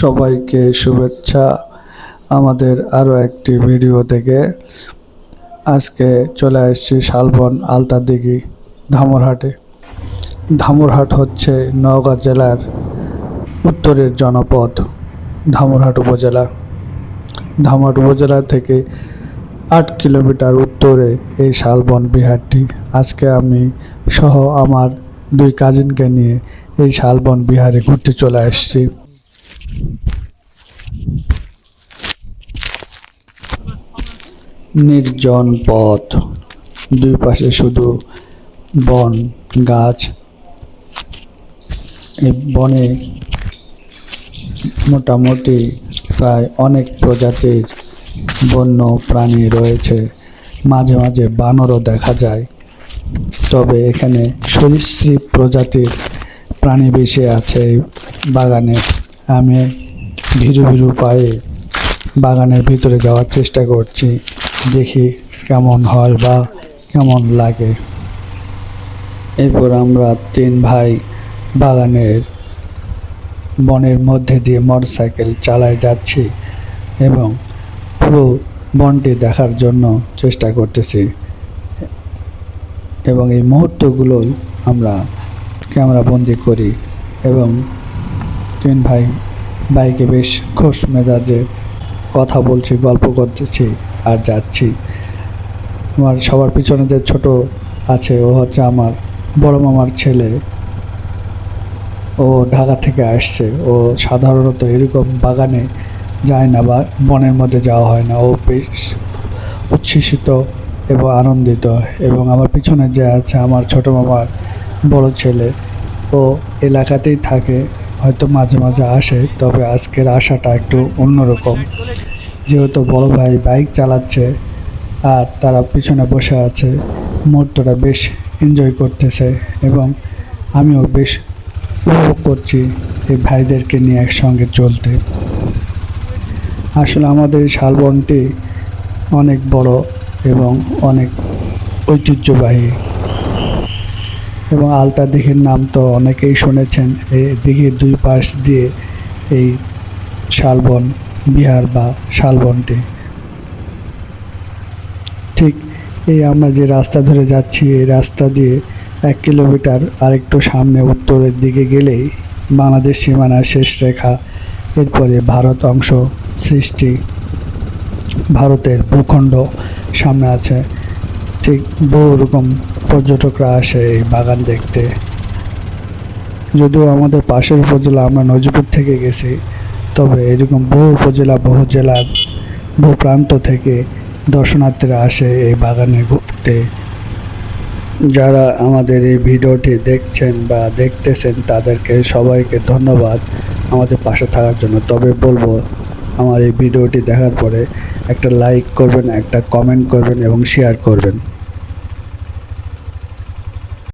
সবাইকে শুভেচ্ছা। আমাদের আরও একটি ভিডিও থেকে আজকে চলে আসছি শালবন আলতা দিঘি, ধামরহাটে। ধামরহাট হচ্ছে নওগাঁ জেলার উত্তরের জনপদ, ধামরহাট উপজেলা। ধামরহাট উপজেলা থেকে আট কিলোমিটার উত্তরে এই শালবন বিহারটি। আজকে আমি সহ আমার দুই কাজিনকে নিয়ে এই শালবন বিহারে ঘুরতে চলে আসছি। নির্জন পথ। দুই পাশে শুধু বন, গাছ এই বনে মোটামুটি প্রায় অনেক প্রজাতির বন্য প্রাণী রয়েছে। মাঝে মাঝে বানরও দেখা যায়। তবে এখানে সরীসৃপ প্রজাতির প্রাণী বেশি আছে এই বাগানে। আমি ধীরে ধীরে পায়ে বাগানের ভিতরে যাওয়ার চেষ্টা করছি। দেখি কেমন হয় বা কেমন লাগে। এরপর আমরা তিন ভাই বাগানের বনের মধ্যে দিয়ে মোটরসাইকেল চালায় যাচ্ছি এবং পুরো বনটি দেখার জন্য চেষ্টা করতেছি। এবং এই মুহূর্তগুলোই আমরা ক্যামেরাবন্দি করি এবং তিন ভাই? বাইকে বেশ খোশ মেজাজে কথা বলছি, গল্প করতেছি আর যাচ্ছি। আমার সবার পিছনে যে ছোট আছে, ও হচ্ছে আমার বড় মামার ছেলে। ও ঢাকা থেকে আসছে। ও সাধারণত এরকম বাগানে যায় না বা বনের মধ্যে যাওয়া হয় না। ও বেশ উচ্ছ্বসিত এবং আনন্দিত এবং আমার পিছনে যে আছে আমার ছোট মামার বড় ছেলে, ও এলাকাতেই থাকে। হয়তো মাঝে মাঝে আসে, তবে আজকের আশাটা একটু অন্যরকম। যেহেতু বড় ভাই বাইক চালাচ্ছে আর তারা পিছনে বসে আছে, মুহূর্তটা বেশ এনজয় করতেছে এবং আমিও বেশ উপভোগ করছি এই ভাইদেরকে নিয়ে একসঙ্গে চলতে। আসলে আমাদের এই শালবনটি অনেক বড় এবং অনেক ঐতিহ্যবাহী। এবং আলতা দিঘির নাম তো অনেকেই শুনেছেন এই দিঘির দুই পাশ দিয়ে এই শালবন বিহার বা শালবনটি। ঠিক এই আমরা যে রাস্তা ধরে যাচ্ছি, এই রাস্তা দিয়ে এক কিলোমিটার আরেকটু সামনে উত্তরের দিকে গেলেই বাংলাদেশ সীমানার শেষ রেখা। এরপরে ভারত অংশ সৃষ্টি। ভারতের ভূখণ্ড সামনে আছে। ঠিক বহু রকম পর্যটকরা আসে এই বাগান দেখতে। যদিও আমাদের পাশের উপজেলা আমরা নজিপুর থেকে গেছি, তবে এরকম বহু উপজেলা, বহু জেলা, বহু প্রান্ত থেকে দর্শনার্থীরা আসে এই বাগানে ঘুরতে। যারা আমাদের এই ভিডিওটি দেখছেন বা দেখতেছেন, তাদেরকে সবাইকে ধন্যবাদ আমাদের পাশে থাকার জন্য। তবে বলব, আমার এই ভিডিওটি দেখার পরে একটা লাইক করবেন, একটা কমেন্ট করবেন এবং শেয়ার করবেন।